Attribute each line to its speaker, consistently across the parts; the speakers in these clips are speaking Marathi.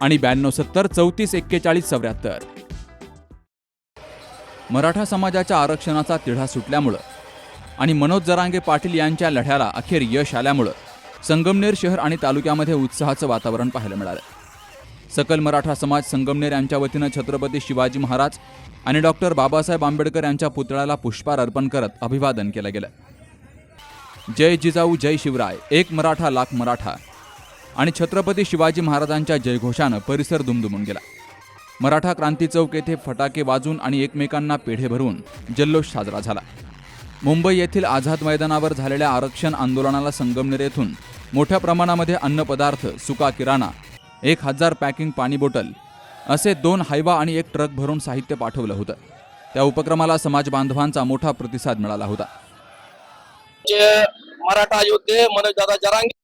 Speaker 1: आणि ब्याण्णव सत्तर चौतीस एक्केचाळीस चौऱ्याहत्तर. मराठा समाजाच्या आरक्षणाचा तिढा सुटल्यामुळं आणि मनोज जरांगे पाटील यांच्या लढ्याला अखेर यश आल्यामुळं संगमनेर शहर आणि तालुक्यामध्ये उत्साहाचं वातावरण पाहायला मिळालं. सकल मराठा समाज संगमनेर यांच्या वतीनं छत्रपती शिवाजी महाराज आणि डॉक्टर बाबासाहेब आंबेडकर यांच्या पुतळ्याला पुष्पार अर्पण करत अभिवादन केलं गेलं. जय जिजाऊ जय शिवराय एक मराठा लाख मराठा. आणि छत्रपती शिवाजी महाराजांच्या जयघोषानं परिसर दुमदुमून गेला. मराठा क्रांती चौक येथे फटाके वाजून आणि एकमेकांना पेढे भरून जल्लोष साजरा झाला. मुंबई येथील आझाद मैदानावर झालेल्या आरक्षण आंदोलनाला संगमनेर येथून मोठ्या प्रमाणामध्ये अन्नपदार्थ सुका किराणा एक हजार पॅकिंग पाणी बॉटल असे दोन हायवा आणि एक ट्रक भरून साहित्य पाठवलं होतं. त्या उपक्रमाला समाज बांधवांचा मोठा प्रतिसाद मिळाला होता.
Speaker 2: मराठा योद्धे मनोजदादा जरांगे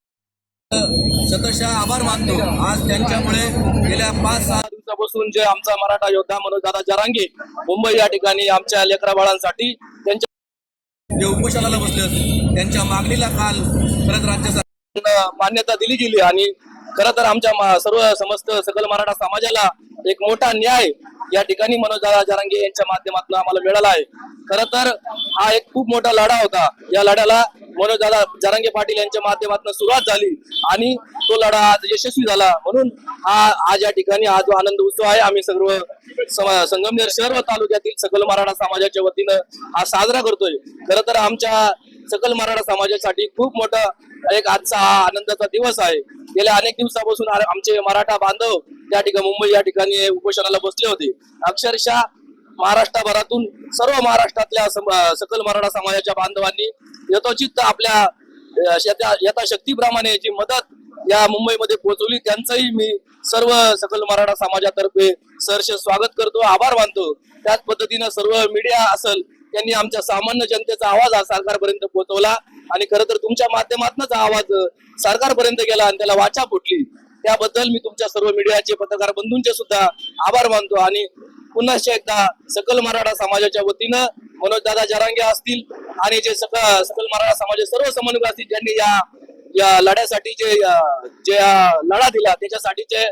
Speaker 2: शतशः आभार मानतो. आज त्यांच्यामुळे गेल्या पाच सहा दिवसापासून जे आमचा मराठा योद्धा मनोजदादा जरांगे मुंबई या ठिकाणी आमच्या लेकरा बाळांसाठी त्यांच्या जे उपोषणाला बसले होते त्यांच्या मागणीला काल खरंच राज्य सरकारनं मान्यता दिली गेली आणि खरं तर आमच्या सर्व समस्त सकल मराठा समाजाला एक मोठा न्याय या ठिकाणी मनोजदादा जरांगे यांच्या माध्यमातून आम्हाला मिळाला आहे. खरं तर हा एक खूप मोठा लढा होता. या लढ्याला मनोजदादा जरांगे पाटील यांच्या माध्यमातून सुरुवात झाली आणि तो लढा आज यशस्वी झाला. म्हणून हा आज या ठिकाणी हा जो आनंद उत्सव आहे आम्ही सर्व संगमनेर शहर व तालुक्यातील सकल मराठा समाजाच्या वतीनं हा साजरा करतोय. खर तर आमच्या सकल मराठा समाजासाठी खूप मोठा एक आजचा हा आनंदाचा दिवस आहे. गेल्या अनेक दिवसापासून आमचे मराठा बांधव त्या ठिकाणी मुंबई या ठिकाणी उपोषणाला बसले होते. अक्षरशः महाराष्ट्रभरातून सर्व महाराष्ट्रातल्या सकल मराठा समाजाच्या बांधवांनी यथोचित आपल्या अ, यथा- यथाशक्तीप्रमाणे जी मदत या मुंबईमध्ये पोहोचवली त्यांचंही मी सर्व सकल मराठा समाजातर्फे सहर्ष स्वागत करतो आभार मानतो. त्याच पद्धतीनं सर्व मीडिया असेल त्यांनी आमच्या सामान्य जनतेचा आवाज हा सरकारपर्यंत पोहोचवला. आणि खरं तर तुमच्या माध्यमातूनच आवाज सरकारपर्यंत गेला आणि त्याला वाचा फुटली. त्याबद्दल मी तुमच्या सर्व मीडियाचे पत्रकार बंधूंचे सुद्धा आभार मानतो. आणि पुन्हा एकदा सकल मराठा समाजाच्या वतीनं मनोजदादा जरांगे असतील आणि जे सकल सकल मराठा समाज सर्व समन्वय असतील ज्यांनी या या लढ्यासाठी जे जे लढा दिला त्याच्यासाठीचे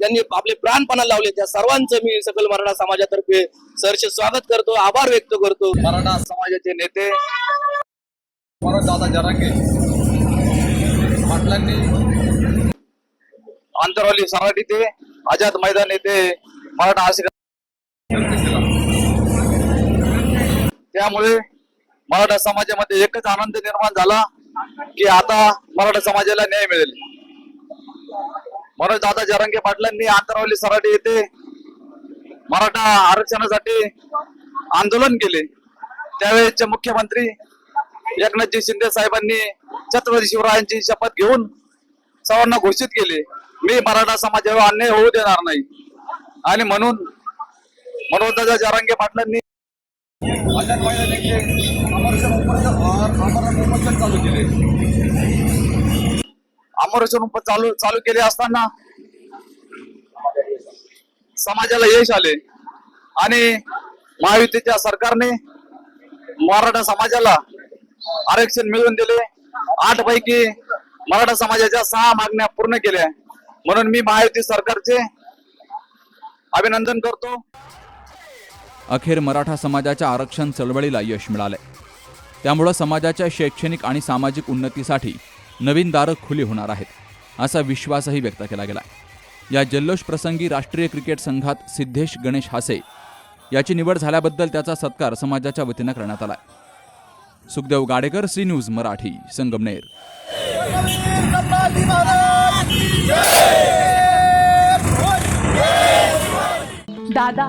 Speaker 2: त्यांनी आपले प्राणपणा लावले त्या सर्वांचं मी सकल मराठा समाजातर्फे सरच स्वागत करतो आभार व्यक्त करतो.
Speaker 3: मराठा समाजाचे नेते मनोजदादा जरांगे पाटलांनी आंतरवाली सराठी ते आझाद मैदान येथे मराठा आशिक त्यामुळे मराठा समाजामध्ये एकच आनंद निर्माण झाला की आता मराठा समाजाला न्याय मिळेल. म्हणून दादा जरांगे पाटलांनी आंतरवाली सराटी येथे मराठा आरक्षणासाठी आंदोलन केले. त्यावेळेचे मुख्यमंत्री एकनाथजी शिंदे साहेबांनी छत्रपती शिवरायांची शपथ घेऊन सर्वांना घोषित केले. मी मराठा समाजावर अन्याय होऊ देणार नाही. आणि म्हणून मनोजदादा जारांगे पाटलांनी आझाद मैदान येथे आमरण उपचार चालू केले आमरण उपचार चालू चालू केले असताना समाजाला यश आले. आणि महायुतीच्या सरकारने मराठा समाजाला आरक्षण मिळवून दिले. आठ पैकी मराठा समाजाच्या सहा मागण्या पूर्ण केल्या. म्हणून मी महायुती सरकारचे अभिनंदन करतो.
Speaker 1: अखेर मराठा समाजाच्या आरक्षण चळवळीला यश मिळाले त्यामुळं समाजाच्या शैक्षणिक आणि सामाजिक उन्नतीसाठी नवीन दारं खुली होणार आहेत असा विश्वासही व्यक्त केला गेला या जल्लोष प्रसंगी राष्ट्रीय क्रिकेट संघात सिद्धेश गणेश हासे याची निवड झाल्याबद्दल त्याचा सत्कार समाजाच्या वतीनं करण्यात आला सुखदेव गाडेकर सी न्यूज मराठी संगमनेर.
Speaker 4: दादा